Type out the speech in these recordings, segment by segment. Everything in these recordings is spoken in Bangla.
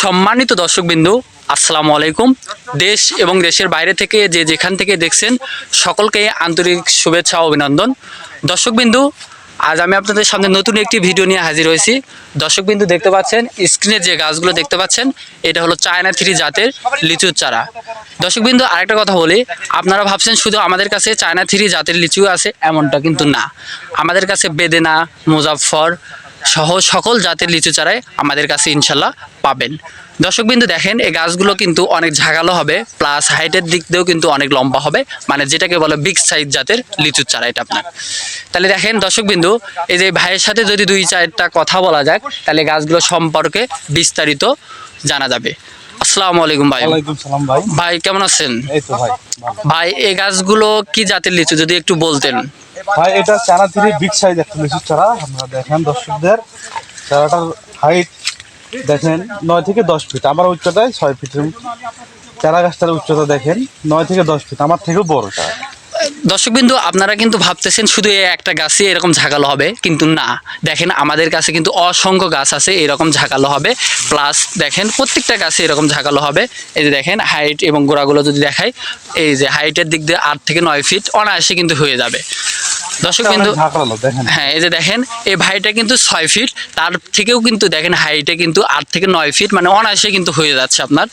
সম্মানিত দর্শকবিন্দু, আসসালামু আলাইকুম। দেশ এবং দেশের বাইরে থেকে যে যেখান থেকে দেখছেন, সকলকে আন্তরিক শুভেচ্ছা অভিনন্দন। দর্শকবিন্দু, আজ আমি আপনাদের সামনে নতুন একটি ভিডিও নিয়ে হাজির হয়েছি। দর্শকবিন্দু দেখতে পাচ্ছেন স্ক্রিনে যে গাছগুলো দেখতে পাচ্ছেন, এটা হলো চায়না থ্রি জাতের লিচুর চারা। দর্শকবিন্দু, আরেকটা কথা বলি, আপনারা ভাবছেন শুধু আমাদের কাছে চায়না থ্রি জাতের লিচু আছে, এমনটা কিন্তু না। আমাদের কাছে বেদেনা, মুজাফফর সহ সকল জাতের লিচু চারাই আমাদের কাছে ইনশাল্লাহ পাবেন। দর্শকবিন্দু দেখেন এই গাছগুলো কিন্তু অনেক ঝাঁকালো হবে প্লাস হাইটের দিক দিয়েও কিন্তু অনেক লম্বা হবে মানে যেটাকে বলে বিগ সাইজ জাতের লিচুর চারা এটা আপনার। তাহলে দেখেন দর্শকবিন্দু এই যে ভাইয়ের সাথে যদি দুই চারটা কথা বলা যাক তাহলে গাছগুলো সম্পর্কে বিস্তারিত জানা যাবে। আসসালামু আলাইকুম ভাই। সালাম ভাই। ভাই কেমন আছেন? এই তো ভাই ভাই এই গাছগুলো কি জাতের লিচু যদি একটু বলতেন। ভাই, এটা চারা থেকে বিগ সাইজ একটা লিচুর চারা। আপনারা দেখেন দর্শকদের, চারাটার হাইট দেখেন, নয় থেকে দশ ফিট আমার উচ্চতায় ছয় ফিটের চারা গাছটার উচ্চতা দেখেন, নয় থেকে দশ ফিট আমার থেকেও বড় চারা দর্শকবিন্দু, আপনারা কিন্তু ভাবতেছেন শুধু একটা গাছই এরকম ঝাঁকালো হবে, কিন্তু না। দেখেন, আমাদের কাছে কিন্তু অসংখ্য গাছ আছে, এরকম ঝাঁকালো হবে। প্লাস দেখেন, প্রত্যেকটা গাছে এরকম ঝাঁকালো হবে। এই যে দেখেন হাইট এবং গোড়াগুলো যদি দেখাই, এই যে হাইটের দিক দিয়ে আট থেকে নয় ফিট অনায়াসে কিন্তু হয়ে যাবে। দর্শকবিন্দু ঝাঁকড়ালো দেখেন। হ্যাঁ এই যে দেখেন এই ভাইটা কিন্তু ছয় ফিট তার থেকেও কিন্তু দেখেন হাইটে কিন্তু আট থেকে নয় ফিট মানে অনায়াসে কিন্তু হয়ে যাচ্ছে আপনার।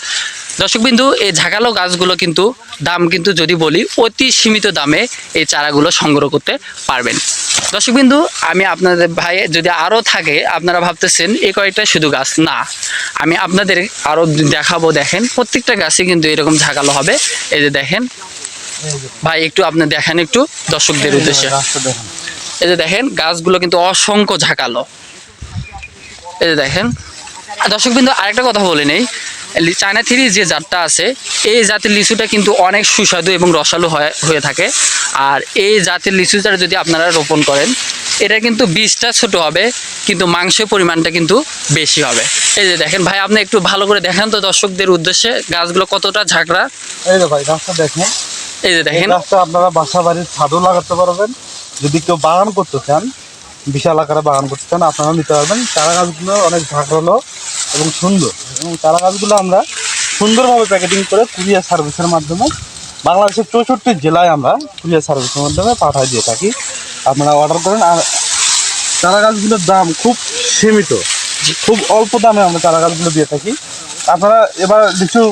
দর্শকবিন্দু এই ঝাঁকালো গাছগুলো কিন্তু দাম কিন্তু যদি বলি অতি সীমিত দামে এই চারাগুলো সংগ্রহ করতে পারবেন। দর্শকবিন্দু আমি আপনাদের ভাই যদি আরও থাকে আপনারা ভাবতেছেন এই কয়েকটা শুধু গাছ? না আমি আপনাদের আরও দেখাবো দেখেন প্রত্যেকটা গাছে কিন্তু এরকম ঝাঁকালো হবে। এই যে দেখেন ভাই একটু আপনি দেখেন একটু দর্শকদের উদ্দেশ্যে। এই যে দেখেন গাছগুলো কিন্তু অসংখ্য ঝাঁকালো। এই যে দেখেন। দর্শক বিন্দু আরেকটা কথা বলে নেই। চায়না থ্রি যে জাতটা আছে এই জাতের লিচুটা কিন্তু অনেক সুস্বাদু এবং রসালো হয় থাকে। আর এই জাতের লিচুটা যদি আপনারা রোপণ করেন এটা কিন্তু বীজটা ছোট হবে কিন্তু মাংসের পরিমাণটা কিন্তু বেশি হবে। এই যে দেখেন ভাই আপনি একটু ভালো করে দেখেন তো দর্শকদের উদ্দেশ্যে গাছগুলো কতটা ঝাঁকড়া। এই যে ভাই গাছটা দেখেন। এই যে দেখেন। গাছটা আপনারা বাসা বাড়ির ছাদও লাগাতে পারবেন। যদি কেউ বাগান করতে চান বিশাল আকারে বাগান করতে চান আপনারা নিতে পারবেন। চারা গাছগুলো অনেক ঝাঁকড়ালো এবং সুন্দর। এবং চারা গাছগুলো আমরা সুন্দরভাবে প্যাকেটিং করে কুরিয়ার সার্ভিসের মাধ্যমে বাংলাদেশের চৌষট্টি জেলায় আমরা কুরিয়ার সার্ভিসের মাধ্যমে পাঠাই দিয়ে থাকি। আপনারা অর্ডার করেন আর চারা গাছগুলোর দাম খুব সীমিত। খুব অল্প দামে আমরা চারা গাছগুলো দিয়ে থাকি। আপনারা এবার লিচু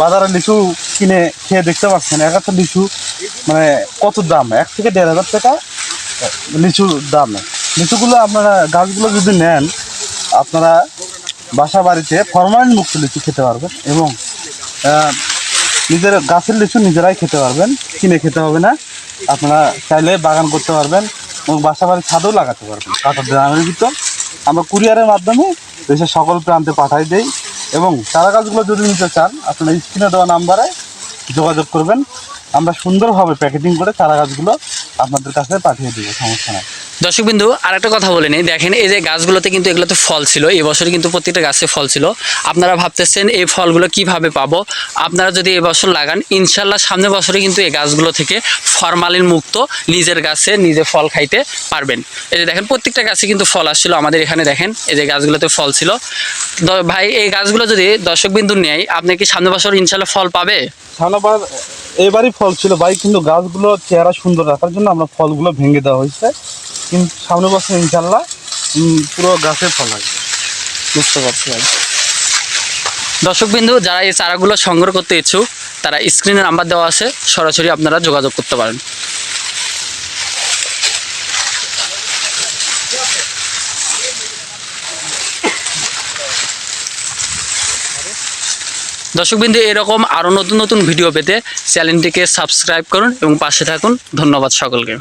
বাজারে লিচু কিনে খেয়ে দেখতে পাচ্ছেন, এক একটা লিচু মানে কত দাম? এক থেকে দেড় হাজার টাকা লিচুর দাম। লিচুগুলো আপনারা, গাছগুলো যদি নেন, আপনারা বাসা বাড়িতে ফরমালিন মুক্ত লিচু খেতে পারবেন এবং নিজের গাছের লিচু নিজেরাই খেতে পারবেন, কিনে খেতে হবে না। আপনারা চাইলে বাগান করতে পারবেন এবং বাসা বাড়ির ছাদও লাগাতে পারবেন। কাঁটার ড্রামের ভিতর। আমরা কুরিয়ারের মাধ্যমে দেশের সকল প্রান্তে পাঠাই দেই। এবং চারা গাছগুলো যদি নিতে চান, আপনার স্ক্রিনে দেওয়া নাম্বারে যোগাযোগ করবেন। আমরা সুন্দরভাবে প্যাকেজিং করে চারা গাছগুলো আপনাদের কাছে পাঠিয়ে দেবো, সমস্যা নাই। দর্শকবিন্দু, আরেকটা কথা বলে নিই। দেখেন, এই যে গাছগুলোতে কিন্তু এগুলোতে ফল ছিল, এই বছর কিন্তু প্রত্যেকটা গাছে ফল ছিল। আপনারা ভাবতেছেন এই ফলগুলো কীভাবে পাবো? আপনারা যদি এবছর লাগান, ইনশাল্লাহ সামনের বছরে কিন্তু এই গাছগুলো থেকে ফরমালিন মুক্ত নিজের গাছে নিজে ফল খাইতে পারবেন। এই যে দেখেন, প্রত্যেকটা গাছে কিন্তু ফল আসছিল আমাদের এখানে, দেখেন, এই যে গাছগুলোতে ফল ছিল। ভাই, এই গাছগুলো যদি দর্শকবিন্দু নেয়, আপনি কি সামনের বছর ইনশাল্লাহ ফল পাবে? এবারই ফল ছিল, ভাই, কিন্তু গাছগুলো চেহারা সুন্দর রাখার জন্য আমরা ফলগুলো ভেঙে দেওয়া হয়েছে। কিন্তু সামনে বছর ইনশাল্লাহ পুরো গাছের ফল আসবে। বুঝতে পারছি ভাই দর্শকবিন্দু, যারা এই চারাগুলো সংগ্রহ করতে ইচ্ছুক, তারা স্ক্রিনে নাম্বার দেওয়া আছে, সরাসরি আপনারা যোগাযোগ করতে পারেন। দর্শকবিন্দু, এরকম আরও নতুন নতুন ভিডিও পেতে চ্যানেলটিকে সাবস্ক্রাইব করুন এবং পাশে থাকুন। ধন্যবাদ সকলকে।